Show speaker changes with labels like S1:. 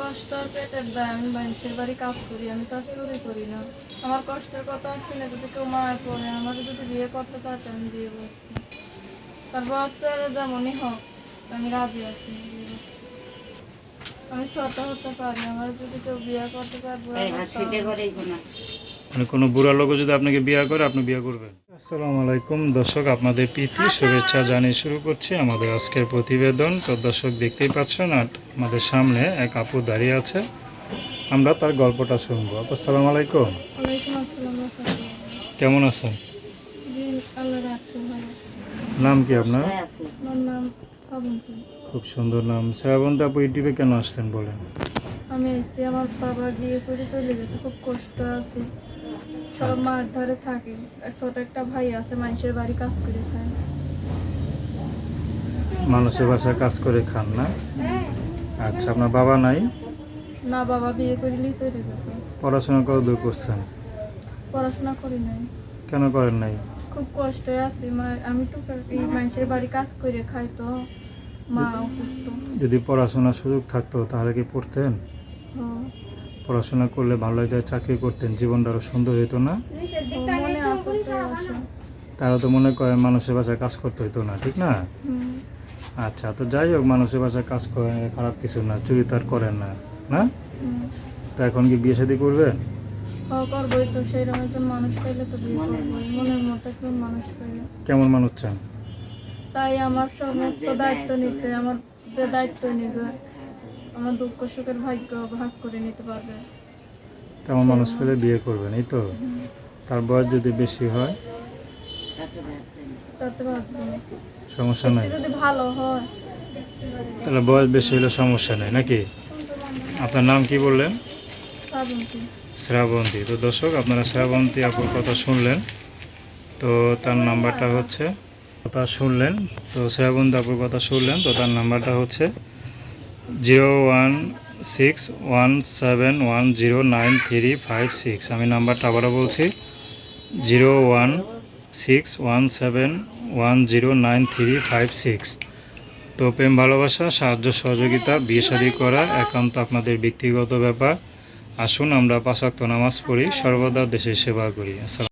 S1: কষ্ট পেটের দায় আমি মানুষের বাড়ি কাজ করি আমি তো আর চুরি করি না। আমার কষ্টের কথা শুনে যদি কেউ মায়া পড়ে আমার যদি বিয়ে করতে আমি বিয়ে করছি তার বাচ্চারা যেমনই হোক আমি রাজি আছি। আমি ছোট হতে পারি আমার যদি কেউ বিয়ে করতে চায়
S2: মানে কোনো বুড়া লোক যদি আপনাকে বিয়ে করে আপনি বিয়ে করবেন? আসসালামু আলাইকুম। দর্শক আপনাদের প্রীতি শুভেচ্ছা জানিয়ে শুরু করছি আমাদের আজকের প্রতিবেদন। তো দর্শক দেখতেই পাচ্ছেন আর আমাদের সামনে এক আপু দাঁড়িয়ে আছে। আমরা তার গল্পটা শুনব। আপু আসসালামু আলাইকুম। কেমন আছেন? নাম কি আপনার? খুব সুন্দর নাম। শ্রাবন্ত আপু ইউটিউবে কেন আসলেন বলেন?
S1: আমি এসেছি আমার বাবা বিয়ে করে চলে গেছে খুব কষ্ট আছে। সব মার ধরে থাকে। আর ছোট একটা ভাই আছে মানুষের বাড়ি কাজ করে খায়।
S2: মানুষের বাসায় কাজ করে খান না? আচ্ছা আপনার বাবা নাই?
S1: না বাবা বিয়ে করিলেই চলে গেছে।
S2: পড়াশোনা কত দূর করছেন?
S1: পড়াশোনা করি নাই।
S2: কেন করেন নাই?
S1: খুব কষ্টে আছি মা আমি তো এই মানুষের বাড়ি কাজ করে খাই তো মা অসুস্থ।
S2: যদি পড়াশোনার সুযোগ থাকতো তাহলে কি পড়তেন। পড়াশোনা করলে ভালো একটা চাকরি করতেন জীবনটা আরও সুন্দর হতো না।
S1: মনে।
S2: তারা তো মনে করে মানুষের বাসায় কাজ করতে হতো না ঠিক না? আচ্ছা তো যাই হোক মানুষের বাসায় কাজ করে খারাপ কিছু না চুরি তো আর করেন না না। তো এখন কি বিয়ে শাদী
S1: পাইলে
S2: কেমন মানুষ চান?
S1: তাই আমার সমস্ত দায়িত্ব নিতে আমার দায়িত্ব নেবে। আমার দুঃখ সুখের ভাগ্য ভাগ করে নিতে পারবে।
S2: তেমন মানুষ পেলে বিয়ে করবেন এই তো? তার বয়স যদি বেশি হয়? সমস্যা নাই।
S1: যদি ভালো হয়
S2: তাহলে বয়স বেশি হলে সমস্যা নেই নাকি? আপনার নাম কি বললেন?
S1: শ্রাবন্তী।
S2: শ্রাবন্তী। তো দর্শক আপনারা শ্রাবন্তী আপুর কথা শুনলেন। তো তার নাম্বারটা হচ্ছে কথা শুনলেন। তো শ্রাবন্তী আপুর কথা শুনলেন তো তার নাম্বারটা হচ্ছে zero one six one seven one zero nine three five six আমি নাম্বারটা আবারও বলছি। Zero one six one seven one zero nine three five six তো প্রেম, ভালোবাসা, সাহায্য, সহযোগিতা, বিয়ে শাদী করা একান্ত আপনাদের ব্যক্তিগত ব্যাপার। আসুন আমরা পাঁচাত্ত নামাজ পড়ি, সর্বদা দেশের সেবা করি।